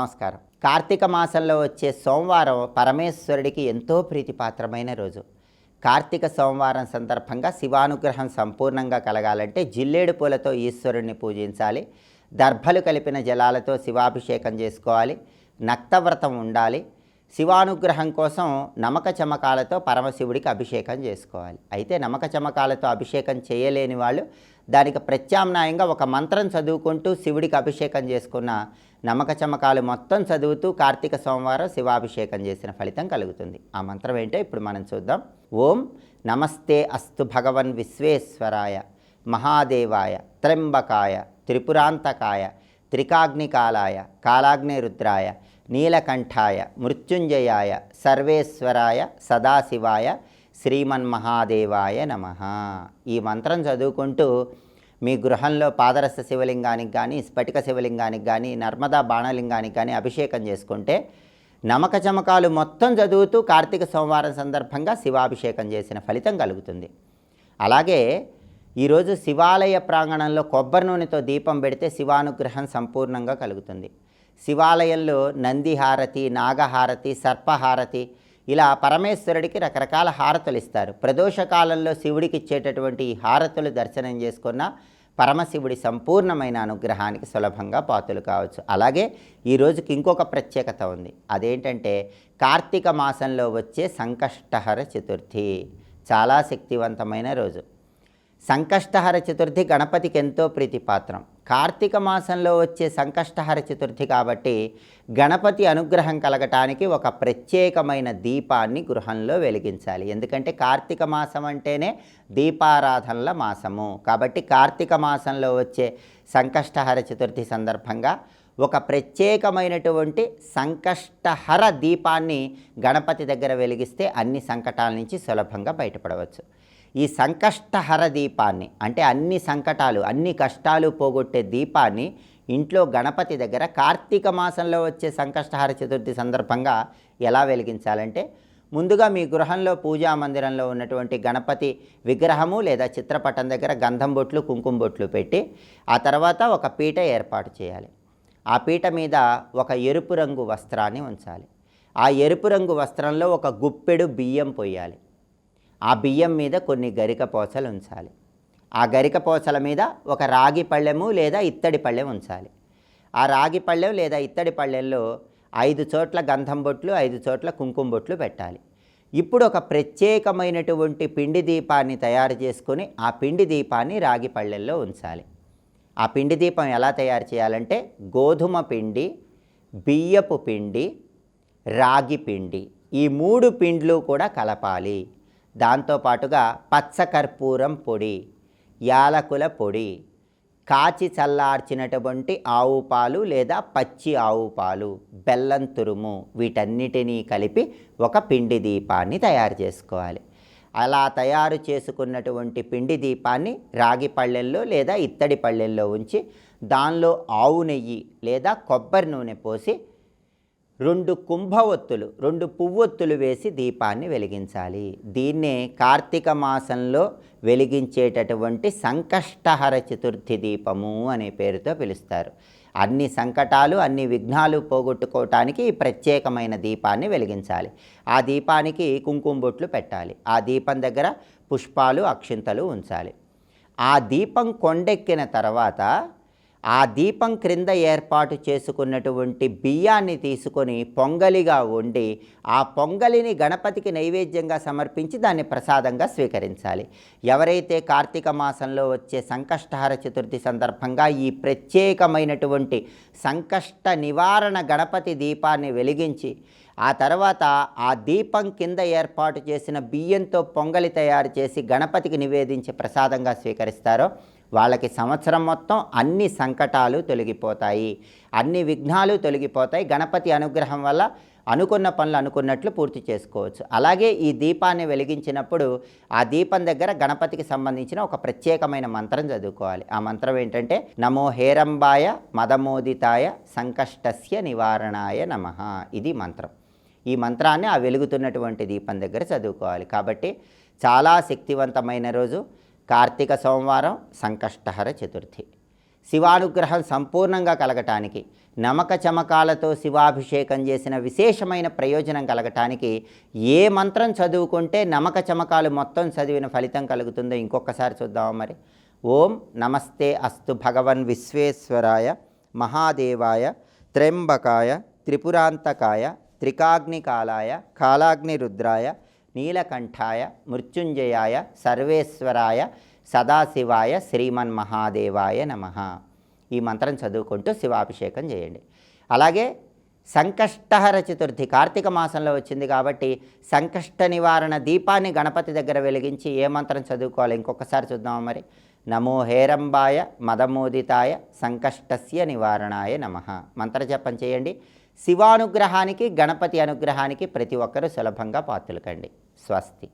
నమస్కారం. కార్తీక మాసంలో వచ్చే సోమవారం పరమేశ్వరుడికి ఎంతో ప్రీతిపాత్రమైన రోజు. కార్తీక సోమవారం సందర్భంగా శివానుగ్రహం సంపూర్ణంగా కలగాలంటే జిల్లేడు పూలతో ఈశ్వరుణ్ణి పూజించాలి. దర్భలు కలిపిన జలాలతో శివాభిషేకం చేసుకోవాలి. నక్తవ్రతం ఉండాలి. శివానుగ్రహం కోసం నమక చమకాలతో పరమశివుడికి అభిషేకం చేసుకోవాలి. అయితే నమక చమకాలతో అభిషేకం చేయలేని వాళ్ళు దానికి ప్రత్యామ్నాయంగా ఒక మంత్రం చదువుకుంటూ శివుడికి అభిషేకం చేసుకున్న నమక చమకాలు మొత్తం చదువుతూ కార్తీక సోమవారం శివాభిషేకం చేసిన ఫలితం కలుగుతుంది. ఆ మంత్రం ఏంటో ఇప్పుడు మనం చూద్దాం. ఓం నమస్తే అస్తు భగవన్ విశ్వేశ్వరాయ మహాదేవాయ త్రింబకాయ త్రిపురాంతకాయ త్రికాగ్నికాలాయ కాలాగ్నిరుద్రాయ నీలకంఠాయ మృత్యుంజయాయ సర్వేశ్వరాయ సదాశివాయ శ్రీమన్మహాదేవాయ నమ. ఈ మంత్రం చదువుకుంటూ మీ గృహంలో పాదరస శివలింగానికి కానీ స్ఫటిక శివలింగానికి కానీ నర్మదా బాణలింగానికి కానీ అభిషేకం చేసుకుంటే నమక చమకాలు మొత్తం చదువుతూ కార్తీక సోమవారం సందర్భంగా శివాభిషేకం చేసిన ఫలితం కలుగుతుంది. అలాగే ఈరోజు శివాలయ ప్రాంగణంలో కొబ్బరి నూనెతో దీపం పెడితే శివానుగ్రహం సంపూర్ణంగా కలుగుతుంది. శివాలయంలో నందిహారతి నాగహారతి సర్పహారతి ఇలా పరమేశ్వరుడికి రకరకాల హారతులు ఇస్తారు. ప్రదోష కాలంలో శివుడికి ఇచ్చేటటువంటి ఈ హారతులు దర్శనం చేసుకున్న పరమశివుడి సంపూర్ణమైన అనుగ్రహానికి సులభంగా పాతులు కావచ్చు. అలాగే ఈ రోజుకి ఇంకొక ప్రత్యేకత ఉంది. అదేంటంటే కార్తీక మాసంలో వచ్చే సంకష్టహర చతుర్థి. చాలా శక్తివంతమైన రోజు. సంకష్టహర చతుర్థి గణపతికి ఎంతో ప్రీతిపాత్రం. కార్తీక మాసంలో వచ్చే సంకష్టహర చతుర్థి కాబట్టి గణపతి అనుగ్రహం కలగటానికి ఒక ప్రత్యేకమైన దీపాన్ని గృహంలో వెలిగించాలి. ఎందుకంటే కార్తీక మాసం అంటేనే దీపారాధనల మాసము. కాబట్టి కార్తీక మాసంలో వచ్చే సంకష్టహర చతుర్థి సందర్భంగా ఒక ప్రత్యేకమైనటువంటి సంకష్టహర దీపాన్ని గణపతి దగ్గర వెలిగిస్తే అన్ని సంకటాల నుంచి సులభంగా బయటపడవచ్చు. ఈ సంకష్టహర దీపాన్ని అంటే అన్ని సంకటాలు అన్ని కష్టాలు పోగొట్టే దీపాన్ని ఇంట్లో గణపతి దగ్గర కార్తీక మాసంలో వచ్చే సంకష్టహర చతుర్థి సందర్భంగా ఎలా వెలిగించాలంటే ముందుగా మీ గృహంలో పూజా మందిరంలో ఉన్నటువంటి గణపతి విగ్రహము లేదా చిత్రపటం దగ్గర గంధం బొట్లు కుంకుమ బొట్లు పెట్టి ఆ తర్వాత ఒక పీట ఏర్పాటు చేయాలి. ఆ పీట మీద ఒక ఎరుపు రంగు వస్త్రాన్ని ఉంచాలి. ఆ ఎరుపు రంగు వస్త్రంలో ఒక గుప్పెడు బియ్యం పొయ్యాలి. ఆ బియ్యం మీద కొన్ని గరిక పోసలు ఉంచాలి. ఆ గరిక పోసల మీద ఒక రాగి పళ్ళెము లేదా ఇత్తడి పళ్ళెం ఉంచాలి. ఆ రాగి పళ్ళెం లేదా ఇత్తడి పళ్ళెంలో ఐదు చోట్ల గంధం బొట్లు ఐదు చోట్ల కుంకుమ బొట్లు పెట్టాలి. ఇప్పుడు ఒక ప్రత్యేకమైనటువంటి పిండి దీపాన్ని తయారు చేసుకొని ఆ పిండి దీపాన్ని రాగి పళ్ళెల్లో ఉంచాలి. ఆ పిండి దీపం ఎలా తయారు చేయాలంటే గోధుమ పిండి బియ్యపు పిండి రాగి పిండి ఈ మూడు పిండ్లు కూడా కలపాలి. దాంతోపాటుగా పచ్చకర్పూరం పొడి యాలకుల పొడి కాచి చల్లార్చినటువంటి ఆవు పాలు లేదా పచ్చి ఆవు పాలు బెల్లం తురుము వీటన్నిటినీ కలిపి ఒక పిండి దీపాన్ని తయారు చేసుకోవాలి. అలా తయారు చేసుకున్నటువంటి పిండి దీపాన్ని రాగి పళ్ళెల్లో లేదా ఇత్తడి పళ్ళెల్లో ఉంచి దానిలో ఆవు నెయ్యి లేదా కొబ్బరి నూనె పోసి రెండు కుంభవొత్తులు రెండు పువ్వొత్తులు వేసి దీపాన్ని వెలిగించాలి. దీన్నే కార్తీక మాసంలో వెలిగించేటటువంటి సంకష్టహర చతుర్థి దీపము అనే పేరుతో పిలుస్తారు. అన్ని సంకటాలు అన్ని విఘ్నాలు పోగొట్టుకోవటానికి ఈ ప్రత్యేకమైన దీపాన్ని వెలిగించాలి. ఆ దీపానికి కుంకుమ బొట్లు పెట్టాలి. ఆ దీపం దగ్గర పుష్పాలు అక్షింతలు ఉంచాలి. ఆ దీపం కొండెక్కిన తర్వాత ఆ దీపం క్రింద ఏర్పాటు చేసుకున్నటువంటి బియ్యాన్ని తీసుకొని పొంగలిగా వండి ఆ పొంగలిని గణపతికి నైవేద్యంగా సమర్పించి దాన్ని ప్రసాదంగా స్వీకరించాలి. ఎవరైతే కార్తీక మాసంలో వచ్చే సంకష్టహర చతుర్థి సందర్భంగా ఈ ప్రత్యేకమైనటువంటి సంకష్ట నివారణ గణపతి దీపాన్ని వెలిగించి ఆ తర్వాత ఆ దీపం కింద ఏర్పాటు చేసిన బియ్యంతో పొంగలి తయారు చేసి గణపతికి నివేదించి ప్రసాదంగా స్వీకరిస్తారో వాళ్ళకి సంవత్సరం మొత్తం అన్ని సంకటాలు తొలగిపోతాయి. అన్ని విఘ్నాలు తొలగిపోతాయి. గణపతి అనుగ్రహం వల్ల అనుకున్న పనులు అనుకున్నట్లు పూర్తి చేసుకోవచ్చు. అలాగే ఈ దీపాన్ని వెలిగించినప్పుడు ఆ దీపం దగ్గర గణపతికి సంబంధించిన ఒక ప్రత్యేకమైన మంత్రం చదువుకోవాలి. ఆ మంత్రం ఏంటంటే నమో హేరంబాయ మదమోదితాయ సంకష్టస్య నివారణాయ నమ ఇది మంత్రం. ఈ మంత్రాన్ని ఆ వెలుగుతున్నటువంటి దీపం దగ్గర చదువుకోవాలి. కాబట్టి చాలా శక్తివంతమైన రోజు. కార్తీక సోమవారం సంకష్టహర చతుర్థి. శివానుగ్రహం సంపూర్ణంగా కలగటానికి నమక చమకాలతో శివాభిషేకం చేసిన విశేషమైన ప్రయోజనం కలగటానికి ఏ మంత్రం చదువుకుంటే నమక చమకాలు మొత్తం చదివిన ఫలితం కలుగుతుందో ఇంకొకసారి చూద్దాం మరి. ఓం నమస్తే అస్తు భగవన్ విశ్వేశ్వరాయ మహాదేవాయ త్రెంబకాయ త్రిపురాంతకాయ త్రికాగ్నికాలాయ కాలాగ్నిరుద్రాయ నీలకంఠాయ మృత్యుంజయాయ సర్వేశ్వరాయ సదాశివాయ శ్రీమన్ మహాదేవాయ నమ. ఈ మంత్రం చదువుకుంటూ శివాభిషేకం చేయండి. అలాగే సంకష్టహర చతుర్థి కార్తీక మాసంలో వచ్చింది కాబట్టి సంకష్ట నివారణ దీపాన్ని గణపతి దగ్గర వెలిగించి ఏ మంత్రం చదువుకోవాలి? ఇంకొకసారి చూద్దాం మరి. నమో హేరంబాయ మదమోదితాయ సంకష్టస్య నివారణాయ నమ. మంత్రజపం చేయండి. శివానుగ్రహానికి గణపతి అనుగ్రహానికి ప్రతి ఒక్కరూ సులభంగా పాత్రలు కండి. స్వస్తి.